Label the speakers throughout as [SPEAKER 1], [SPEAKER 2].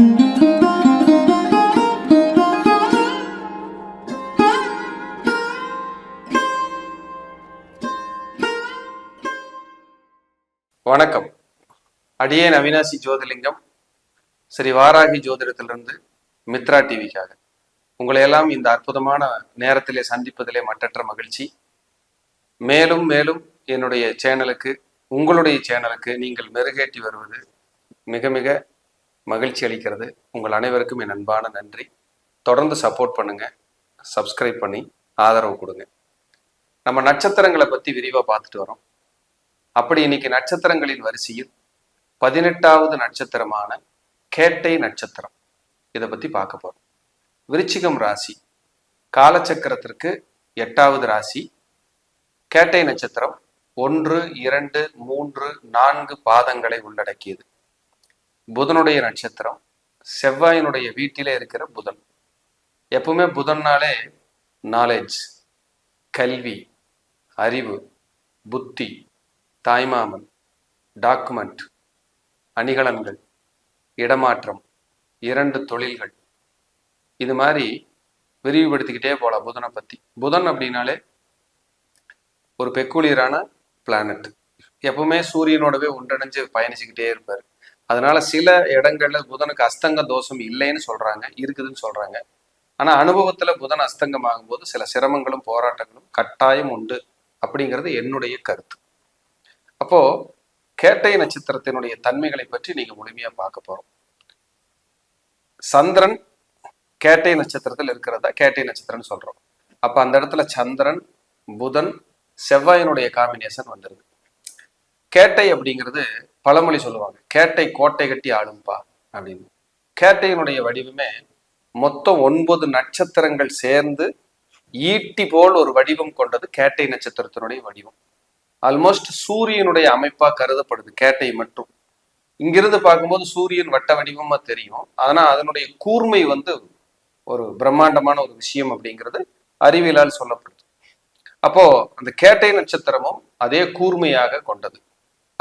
[SPEAKER 1] வணக்கம். அடியே அவினாசி ஜோதிலிங்கம் ஸ்ரீ வாராகி ஜோதிடத்திலிருந்து மித்ரா டிவிக்காக. உங்களை எல்லாம் இந்த அற்புதமான நேரத்திலே சந்திப்பதிலே மற்றற்ற மகிழ்ச்சி. மேலும் மேலும் என்னுடைய சேனலுக்கு உங்களுடைய சேனலுக்கு நீங்கள் மெருகேற்றி வருவது மிக மிக மகிழ்ச்சி அளிக்கிறது. உங்கள் அனைவருக்கும் என் அன்பான நன்றி. தொடர்ந்து சப்போர்ட் பண்ணுங்க. சப்ஸ்கிரைப் பண்ணி ஆதரவு கொடுங்க. நம்ம நட்சத்திரங்களை பற்றி விரிவாக பார்த்துட்டு வரோம். அப்படி இன்னைக்கு நட்சத்திரங்களின் வரிசையில் பதினெட்டாவது நட்சத்திரமான கேட்டை நட்சத்திரம். இதை பற்றி பார்க்க போகிறோம் விருச்சிகம் ராசி. காலச்சக்கரத்திற்கு எட்டாவது ராசி. கேட்டை நட்சத்திரம் ஒன்று இரண்டு மூன்று நான்கு பாதங்களை உள்ளடக்கியது. புதனுடைய நட்சத்திரம் செவ்வாயினுடைய வீட்டிலே இருக்கிற புதன். எப்பவுமே புதன்னாலே நாலேஜ் கல்வி அறிவு புத்தி தாய்மாமன் டாக்குமெண்ட் அணிகலன்கள் இடமாற்றம் இரண்டு தொழில்கள். இது மாதிரி விரிவுபடுத்திக்கிட்டே போகலாம் புதனை பற்றி புதன் அப்படின்னாலே ஒரு பெக்குலியரான பிளானட் எப்பவுமே சூரியனோடவே ஒன்றிணைஞ்சு பயணிச்சுக்கிட்டே இருப்பார். அதனால சில இடங்கள்ல புதனுக்கு அஸ்தங்க தோஷம் இல்லைன்னு சொல்றாங்க இருக்குதுன்னு சொல்றாங்க. ஆனா அனுபவத்துல புதன் அஸ்தங்கம் ஆகும்போது சில சிரமங்களும் போராட்டங்களும் கட்டாயம் உண்டு அப்படிங்கிறது என்னுடைய கருத்து. அப்போ கேட்டை நட்சத்திரத்தினுடைய தன்மைகளை பற்றி நீங்க முழுமையா பார்க்க போறோம். சந்திரன் கேட்டை நட்சத்திரத்தில் இருக்கிறதா? கேட்டை நட்சத்திரம்னு சொல்றோம். அப்ப அந்த இடத்துல சந்திரன் புதன் செவ்வாயினுடைய காம்பினேஷன் வந்துருது. கேட்டை அப்படிங்கிறது பழமொழி சொல்லுவாங்க. கேட்டை கோட்டை கட்டி ஆளும்பா அப்படின்னு. கேட்டையினுடைய வடிவமே மொத்தம் ஒன்பது நட்சத்திரங்கள் சேர்ந்து ஈட்டி போல் ஒரு வடிவம் கொண்டது கேட்டை நட்சத்திரத்தினுடைய வடிவம். ஆல்மோஸ்ட் சூரியனுடைய அமைப்பா கருதப்படுது கேட்டை மட்டும். இங்கிருந்து பார்க்கும்போது சூரியன் வட்ட வடிவமா தெரியும். ஆனா அதனுடைய கூர்மை வந்து ஒரு பிரம்மாண்டமான ஒரு விஷயம் அப்படிங்கிறது அறிவியலால் சொல்லப்படுது. அப்போ அந்த கேட்டை நட்சத்திரமும் அதே கூர்மையாக கொண்டது.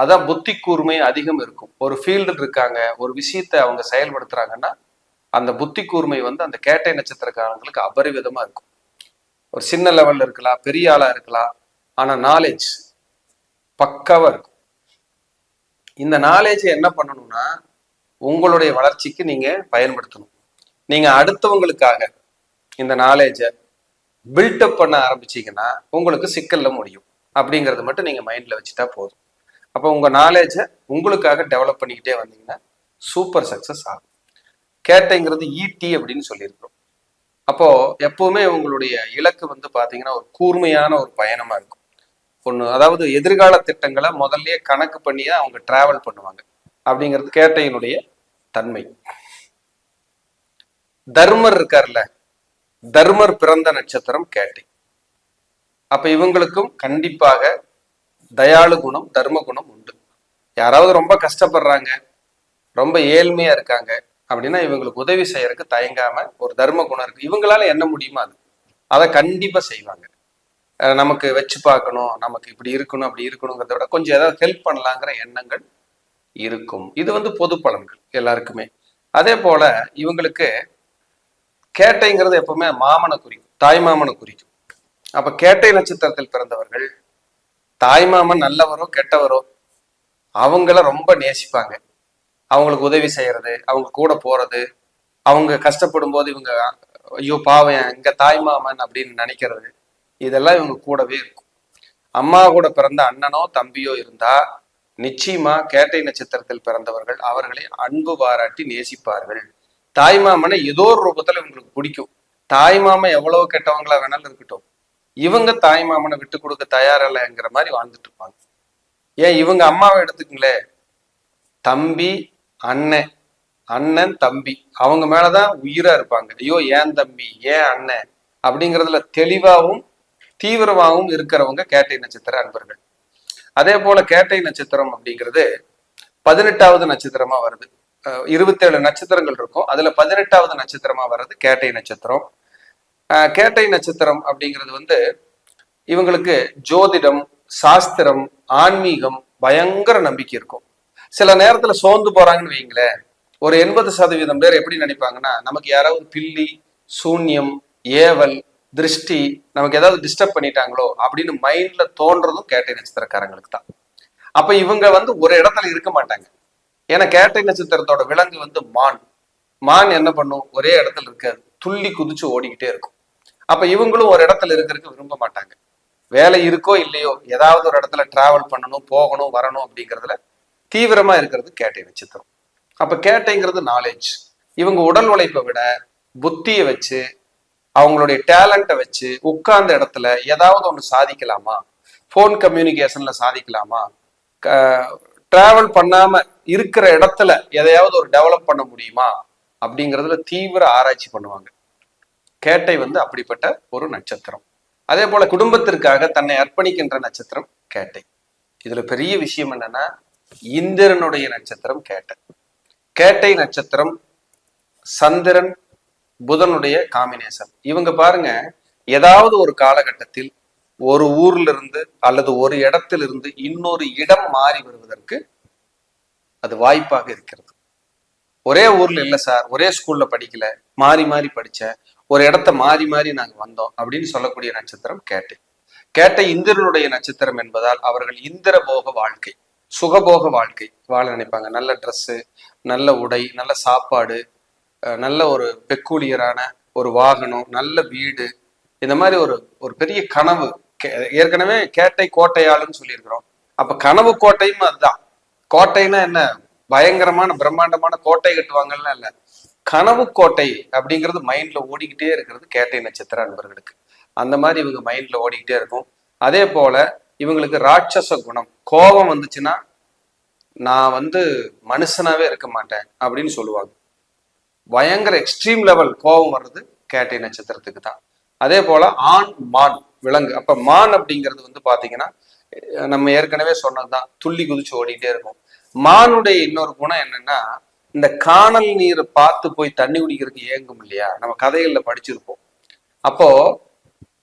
[SPEAKER 1] அதான் புத்தி கூர்மை அதிகம் இருக்கும். ஒரு ஃபீல்டு இருக்காங்க ஒரு விஷயத்தை அவங்க செயல்படுத்துறாங்கன்னா அந்த புத்தி கூர்மை வந்து அந்த கேட்டை நட்சத்திரக்காரங்களுக்கு அபரிவிதமா இருக்கும். ஒரு சின்ன லெவல்ல இருக்கலாம் பெரிய ஆளா இருக்கலாம் ஆனா நாலேஜ் பக்காவா இருக்கும். இந்த நாலேஜை என்ன பண்ணணும்னா உங்களுடைய வளர்ச்சிக்கு நீங்க பயன்படுத்தணும். நீங்க அடுத்தவங்களுக்காக இந்த நாலேஜை பில்டப் பண்ண ஆரம்பிச்சீங்கன்னா உங்களுக்கு சிக்கல்ல முடியும். அப்படிங்கறது மட்டும் நீங்க மைண்ட்ல வச்சுட்டா போதும். அப்போ உங்க நாலேஜை உங்களுக்காக டெவலப் பண்ணிக்கிட்டே வந்தீங்கன்னா சூப்பர் சக்சஸ் ஆகும். கேட்டைங்கிறது ஈட்டி அப்படின்னு சொல்லியிருக்கிறோம். அப்போ எப்போவுமே உங்களுடைய இலக்கு வந்து பார்த்தீங்கன்னா ஒரு கூர்மையான ஒரு பயணமா இருக்கும். ஒன்று அதாவது எதிர்கால திட்டங்களை முதல்லயே கணக்கு பண்ணி தான் அவங்க டிராவல் பண்ணுவாங்க. அப்படிங்கிறது கேட்டையினுடைய தன்மை. தர்மர் இருக்கார்ல தர்மர் பிறந்த நட்சத்திரம் கேட்டை. அப்ப இவங்களுக்கும் கண்டிப்பாக தயாளு குணம் தர்ம குணம் உண்டு. யாராவது ரொம்ப கஷ்டப்படுறாங்க ரொம்ப ஏழ்மையா இருக்காங்க அப்படின்னா இவங்களுக்கு உதவி செய்யறதுக்கு தயங்காம ஒரு தர்ம குணம் இருக்கு. இவங்களால என்ன முடியுமா அது. அதை கண்டிப்பா செய்வாங்க. நமக்கு வச்சு பார்க்கணும் நமக்கு இப்படி இருக்கணும் அப்படி இருக்கணுங்கிறத விட கொஞ்சம் ஏதாவது ஹெல்ப் பண்ணலாங்கிற எண்ணங்கள் இருக்கும். இது வந்து பொது பலன்கள் எல்லாருக்குமே. அதே போல இவங்களுக்கு கேட்டைங்கிறது எப்பவுமே மாமனை குறிக்கும் தாய் மாமனை குறிக்கும். அப்ப கேட்டை நட்சத்திரத்தில் பிறந்தவர்கள் தாய்மாமன் நல்லவரோ கெட்டவரோ அவங்கள ரொம்ப நேசிப்பாங்க. அவங்களுக்கு உதவி செய்யறது அவங்க கூட போறது அவங்க கஷ்டப்படும் போது இவங்க ஐயோ பாவம் இங்க தாய்மாமன் அப்படின்னு நினைக்கிறது இதெல்லாம் இவங்க கூடவே இருக்கும். அம்மா கூட பிறந்த அண்ணனோ தம்பியோ இருந்தா நிச்சயமா கேட்டை நட்சத்திரத்தில் பிறந்தவர்கள் அவர்களை அன்பு பாராட்டி நேசிப்பார்கள். தாய்மாமனை ஏதோ ஒரு ரூபத்துல இவங்களுக்கு பிடிக்கும். தாய்மாமன் எவ்வளவு கெட்டவங்களா வேணாலும் இருக்கட்டும். இவங்க தாய் மாமனை விட்டு கொடுக்க தயாரில்லைங்கிற மாதிரி வாழ்ந்துட்டு இருப்பாங்க. ஏன் இவங்க அம்மாவை எடுத்துக்கங்களே? தம்பி அண்ணன் அண்ணன் தம்பி. அவங்க மேலதான் உயிரா இருப்பாங்க. ஐயோ ஏன் தம்பி? ஏன் அண்ணன்? அப்படிங்கிறதுல தெளிவாகவும் தீவிரமாகவும் இருக்கிறவங்க கேட்டை நட்சத்திர அன்பர்கள். அதே போல கேட்டை நட்சத்திரம் அப்படிங்கிறது பதினெட்டாவது நட்சத்திரமா வருது. அஹ் இருபத்தேழு நட்சத்திரங்கள் இருக்கும். அதுல பதினெட்டாவது நட்சத்திரமா வர்றது கேட்டை நட்சத்திரம். கேட்டை நட்சத்திரம் அப்படிங்கிறது வந்து இவங்களுக்கு ஜோதிடம் சாஸ்திரம் ஆன்மீகம் பயங்கர நம்பிக்கை இருக்கும். சில நேரத்துல சோர்ந்து போறாங்கன்னு வைங்களேன் ஒரு எண்பது சதவீதம் பேர் எப்படி நினைப்பாங்கன்னா நமக்கு யாராவது பில்லி சூன்யம் ஏவல் திருஷ்டி நமக்கு ஏதாவது டிஸ்டர்ப் பண்ணிட்டாங்களோ அப்படின்னு மைண்ட்ல தோன்றதும் கேட்டை நட்சத்திரக்காரங்களுக்கு தான். அப்ப இவங்க வந்து ஒரு இடத்துல இருக்க மாட்டாங்க. ஏன்னா கேட்டை நட்சத்திரத்தோட விலங்கு வந்து மான். மான் என்ன பண்ணும்? ஒரே இடத்துல இருக்காது. துள்ளி குதிச்சு ஓடிக்கிட்டே இருக்கும். அப்ப இவங்களும் ஒரு இடத்துல இருக்கிறதுக்கு விரும்ப மாட்டாங்க. வேலை இருக்கோ இல்லையோ ஏதாவது ஒரு இடத்துல டிராவல் பண்ணணும் போகணும் வரணும் அப்படிங்கிறதுல தீவிரமா இருக்கிறது கேட்டை நட்சத்திரம் அப்ப கேட்டைங்கிறது நாலேஜ் இவங்க உடல் உழைப்பை விட புத்தியை வச்சு அவங்களுடைய டேலண்ட்டை வச்சு உட்கார்ந்த இடத்துல ஏதாவது ஒன்று சாதிக்கலாமா? ஃபோன் கம்யூனிகேஷன்ல சாதிக்கலாமா? டிராவல் பண்ணாம இருக்கிற இடத்துல எதையாவது ஒரு டெவலப் பண்ண முடியுமா? அப்படிங்கிறதுல தீவிர ஆராய்ச்சி பண்ணுவாங்க. கேட்டை வந்து அப்படிப்பட்ட ஒரு நட்சத்திரம். அதே போல குடும்பத்திற்காக தன்னை அர்ப்பணிக்கின்ற நட்சத்திரம் கேட்டை. இதுல பெரிய விஷயம் என்னன்னா இந்திரனுடைய நட்சத்திரம் கேட்டை. கேட்டை நட்சத்திரம் சந்திரன் புதனுடைய காம்பினேஷன் இவங்க பாருங்க ஏதாவது ஒரு காலகட்டத்தில் ஒரு ஊர்ல இருந்து அல்லது ஒரு இடத்திலிருந்து இன்னொரு இடம் மாறி வருவதற்கு அது வாய்ப்பாக இருக்கிறது. ஒரே ஊர்ல இல்ல சார் ஒரே ஸ்கூல்ல படிக்கல மாறி மாறி படிச்சேன் ஒரு இடத்த மாறி மாறி நாங்க வந்தோம் அப்படின்னு சொல்லக்கூடிய நட்சத்திரம் கேட்டை. கேட்ட இந்திரனுடைய நட்சத்திரம் என்பதால் அவர்கள் இந்திர போக வாழ்க்கை சுகபோக வாழ்க்கை வாழ நினைப்பாங்க. நல்ல ட்ரெஸ்ஸு நல்ல உடை நல்ல சாப்பாடு அஹ் நல்ல ஒரு பெக்கூலியரான ஒரு வாகனம் நல்ல வீடு இந்த மாதிரி ஒரு ஒரு பெரிய கனவு. கே- ஏற்கனவே கேட்டை கோட்டையாளுன்னு சொல்லியிருக்கிறோம். அப்ப கனவு கோட்டையும் அதுதான். கோட்டைன்னா என்ன? பயங்கரமான பிரம்மாண்டமான கோட்டை கட்டுவாங்கலாம் இல்ல. கனவு கோட்டை அப்படிங்கிறது மைண்ட்ல ஓடிக்கிட்டே இருக்கிறது கேட்டை நட்சத்திர அன்பர்களுக்கு. அந்த மாதிரி இவங்க மைண்ட்ல ஓடிக்கிட்டே இருக்கும். அதே போல இவங்களுக்கு ராட்சச குணம். கோபம் வந்துச்சுன்னா நான் வந்து மனுஷனாவே இருக்க மாட்டேன் அப்படின்னு சொல்லுவாங்க. பயங்கர எக்ஸ்ட்ரீம் லெவல் கோபம் வர்றது கேட்டை நட்சத்திரத்துக்கு தான். அதே போல ஆண் மான் விலங்கு. அப்ப மான் அப்படிங்கிறது வந்து பாத்தீங்கன்னா நம்ம ஏற்கனவே சொன்னதுதான் துள்ளி குதிச்சு ஓடிட்டே இருக்கும். மானுடைய இன்னொரு குணம் என்னன்னா இந்த காணல் நீரை பார்த்து போய் தண்ணி குடிக்கிறதுக்கு ஏங்கும் இல்லையா? நம்ம கதைகள்ல படிச்சிருப்போம். அப்போ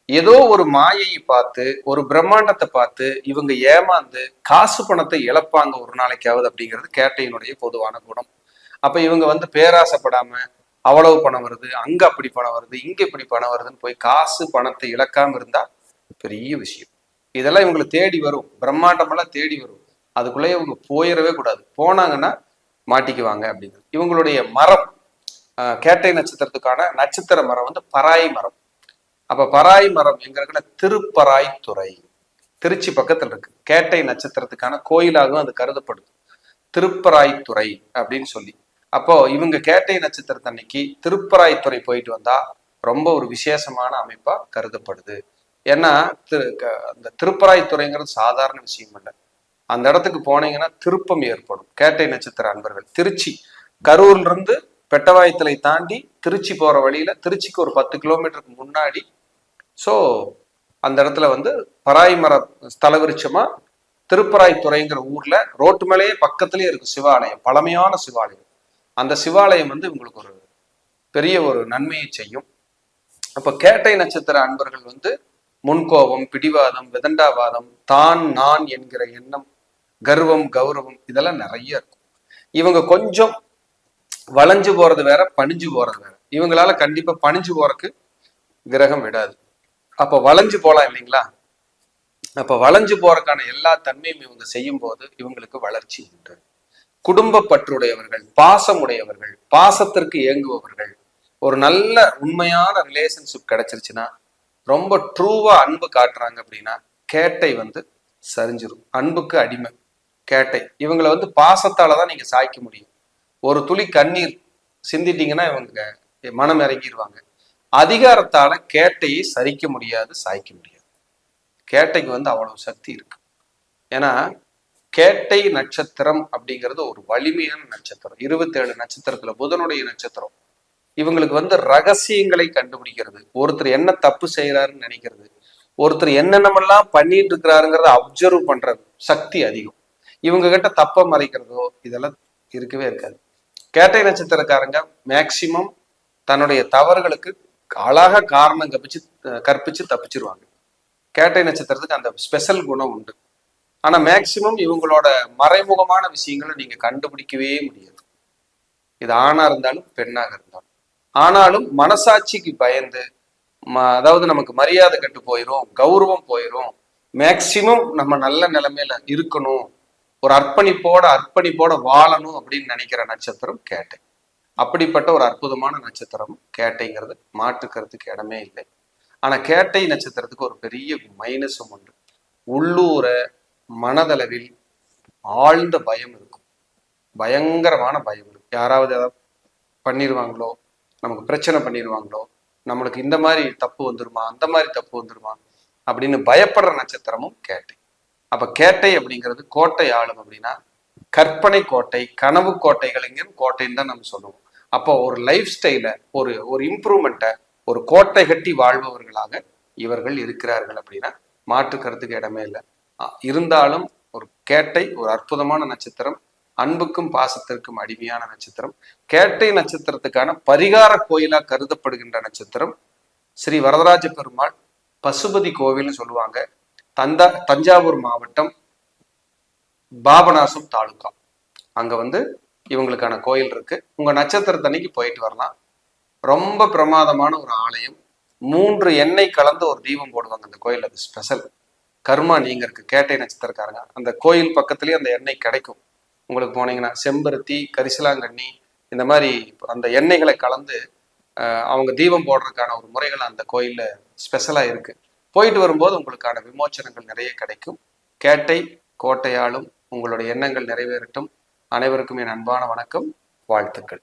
[SPEAKER 1] ஏதோ ஒரு மாயையை பார்த்து ஒரு பிரம்மாண்டத்தை பார்த்து இவங்க ஏமாந்து காசு பணத்தை இழப்பாங்க ஒரு நாளைக்காவது அப்படிங்கிறது கேட்டையினுடைய பொதுவான குணம். அப்ப இவங்க வந்து பேராசைப்படாம அவ்வளவு பணம் வருது அங்க அப்படி பணம் வருது இங்க இப்படி பணம் வருதுன்னு போய் காசு பணத்தை இழக்காம இருந்தா பெரிய விஷயம். இதெல்லாம் இவங்களை தேடி வரும். பிரம்மாண்டமெல்லாம் தேடி வரும். அதுக்குள்ளேயே இவங்க போயிடவே கூடாது. போனாங்கன்னா மாட்டிக்குவாங்க அப்படிங்கிறது. இவங்களுடைய மரம் ஆஹ் கேட்டை நட்சத்திரத்துக்கான நட்சத்திர மரம் வந்து பராய் மரம். அப்ப பராய் மரம் எங்க இருக்குன்னா திருப்பராய் துறை திருச்சி பக்கத்துல இருக்கு. கேட்டை நட்சத்திரத்துக்கான கோயிலாகவும் அது கருதப்படுது. திருப்பராய்த்துறை அப்படின்னு சொல்லி. அப்போ இவங்க கேட்டை நட்சத்திரத்தன்னைக்கு திருப்பராய்த்துறை போயிட்டு வந்தா ரொம்ப ஒரு விசேஷமான அமைப்பா கருதப்படுது. ஏன்னா திரு அந்த திருப்பராய்த்துறைங்கிறது சாதாரண விஷயம் இல்லை. அந்த இடத்துக்கு போனீங்கன்னா திருப்பம் ஏற்படும். கேட்டை நட்சத்திர அன்பர்கள். திருச்சி. கரூர்ல இருந்து பெட்டவாயத்தலை தாண்டி திருச்சி போற வழியில திருச்சிக்கு ஒரு பத்து கிலோமீட்டருக்கு முன்னாடி ஸோ அந்த இடத்துல வந்து பராய்மர ஸ்தல விருட்சமா திருப்பராய்த்துறைங்கிற ஊர்ல ரோட்டு மேலேயே பக்கத்துலயே இருக்கு சிவாலயம் பழமையான சிவாலயம். அந்த சிவாலயம் வந்து உங்களுக்கு ஒரு பெரிய ஒரு நன்மையை செய்யும். அப்ப கேட்டை நட்சத்திர அன்பர்கள் வந்து முன்கோபம் பிடிவாதம் விதண்டாவாதம் தான் நான் என்கிற எண்ணம் கர்வம் கௌரவம் இதெல்லாம் நிறைய இருக்கும். இவங்க கொஞ்சம் வளைஞ்சு போறது வேற பணிஞ்சு போறது வேற. இவங்களால கண்டிப்பா பணிஞ்சு போறதுக்கு கிரகம் விடாது. அப்ப வளைஞ்சு போலாம் இல்லைங்களா? அப்ப வளைஞ்சு போறதுக்கான எல்லா தன்மையும் இவங்க செய்யும் போது இவங்களுக்கு வளர்ச்சி உண்டு. குடும்ப பற்றுடையவர்கள் பாசமுடையவர்கள் பாசத்திற்கு இயங்குபவர்கள் ஒரு நல்ல உண்மையான ரிலேஷன்ஷிப் கிடைச்சிருச்சுன்னா ரொம்ப ட்ரூவா அன்பு காட்டுறாங்க அப்படின்னா கேட்டை வந்து சரிஞ்சிரும். அன்புக்கு அடிமை. கேட்டை இவங்களை வந்து பாசத்தால தான் நீங்க சாய்க்க முடியும். ஒரு துளி கண்ணீர் சிந்திட்டீங்கன்னா இவங்க மனம் இறங்கிடுவாங்க அதிகாரத்தால கேட்டையை சரிக்க முடியாது சாய்க்க முடியாது. கேட்டைக்கு வந்து அவ்வளவு சக்தி இருக்கு. ஏன்னா கேட்டை நட்சத்திரம் அப்படிங்கிறது ஒரு வலிமையான நட்சத்திரம். இருபத்தேழு நட்சத்திரத்துல புதனுடைய நட்சத்திரம். இவங்களுக்கு வந்து ரகசியங்களை கண்டுபிடிக்கிறது. ஒருத்தர் என்ன தப்பு செய்யறாருன்னு நினைக்கிறது. ஒருத்தர் என்னென்னமெல்லாம் பண்ணிட்டு இருக்கிறாருங்கிறத அப்சர்வ் பண்ற சக்தி அதிகம். இவங்க கிட்ட தப்ப மறைக்கிறதோ இதெல்லாம் இருக்கவே இருக்காது. கேட்டை நட்சத்திரக்காரங்க மேக்சிமம் தன்னுடைய தவறுகளுக்கு அழகா காரணம் கப்பிச்சு கற்பிச்சு தப்பிச்சிருவாங்க. கேட்டை நட்சத்திரத்துக்கு அந்த ஸ்பெஷல் குணம் உண்டு. ஆனா மேக்சிமம் இவங்களோட மறைமுகமான விஷயங்களை நீங்க கண்டுபிடிக்கவே முடியாது. இது ஆணா இருந்தாலும் பெண்ணாக இருந்தாலும். ஆனாலும் மனசாட்சிக்கு பயந்து அதாவது நமக்கு மரியாதை கட்டு போயிரும் கௌரவம் போயிரும். மேக்சிமம் நம்ம நல்ல நிலைமையில இருக்கணும். ஒரு அர்ப்பணிப்போட அர்ப்பணிப்போட வாழணும் அப்படின்னு நினைக்கிற நட்சத்திரம் கேட்டை. அப்படிப்பட்ட ஒரு அற்புதமான நட்சத்திரம் கேட்டைங்கிறது. மாற்றுக்கிறதுக்கு இடமே இல்லை. ஆனா கேட்டை நட்சத்திரத்துக்கு ஒரு பெரிய மைனஸும் உண்டு. உள்ளூர மனதளவில் ஆழ்ந்த பயம் இருக்கும். பயங்கரமான பயம் இருக்கும். யாராவது ஏதாவது பண்ணிடுவாங்களோ நமக்கு பிரச்சனை பண்ணிடுவாங்களோ நம்மளுக்கு இந்த மாதிரி தப்பு வந்துருமா அந்த மாதிரி தப்பு வந்துருமா அப்படின்னு பயப்படுற நட்சத்திரமும் கேட்டை. அப்ப கேட்டை அப்படிங்கிறது கோட்டை ஆளும் அப்படின்னா கற்பனை கோட்டை கனவு கோட்டைகளையும் கோட்டைன்னு தான் நம்ம சொல்லுவோம் அப்போ ஒரு லைஃப் ஸ்டைல ஒரு ஒரு இம்ப்ரூவ்மெண்ட்டை ஒரு கோட்டை கட்டி வாழ்பவர்களாக இவர்கள் இருக்கிறார்கள் அப்படின்னா மாற்று கருத்துக்கு இடமே இல்லை. இருந்தாலும் ஒரு கேட்டை ஒரு அற்புதமான நட்சத்திரம் அன்புக்கும் பாசத்திற்கும் அடிமையான நட்சத்திரம் கேட்டை நட்சத்திரத்துக்கான பரிகார கோயிலா கருதப்படுகின்ற நட்சத்திரம் ஸ்ரீ வரதராஜ பெருமாள் பசுபதி கோவில்னு சொல்லுவாங்க. தந்தா தஞ்சாவூர் மாவட்டம் பாபநாசம் தாலுகா. அங்க வந்து இவங்களுக்கான கோயில் இருக்கு. உங்க நட்சத்திரத்தன்னைக்கு போயிட்டு வரலாம். ரொம்ப பிரமாதமான ஒரு ஆலயம். மூன்று எண்ணெய் கலந்து ஒரு தீபம் போடுவாங்க அந்த கோயில் அது ஸ்பெஷல் கர்மா நீங்க இருக்கு. கேட்டை நட்சத்திரக்காரங்க. அந்த கோயில் பக்கத்துலயே அந்த எண்ணெய் கிடைக்கும். உங்களுக்கு போனீங்கன்னா செம்பருத்தி கரிசலாங்கண்ணி இந்த மாதிரி அந்த எண்ணெய்களை கலந்து அவங்க தீபம் போடுறதுக்கான ஒரு முறைகள் அந்த கோயில்ல ஸ்பெஷலா இருக்கு. போயிட்டு வரும்போது உங்களுக்கான விமோச்சனங்கள் நிறைய கிடைக்கும். கேட்டை கோட்டையாலும் உங்களுடைய எண்ணங்கள் நிறைவேறட்டும். அனைவருக்கும் என் அன்பான வணக்கம். வாழ்த்துக்கள்.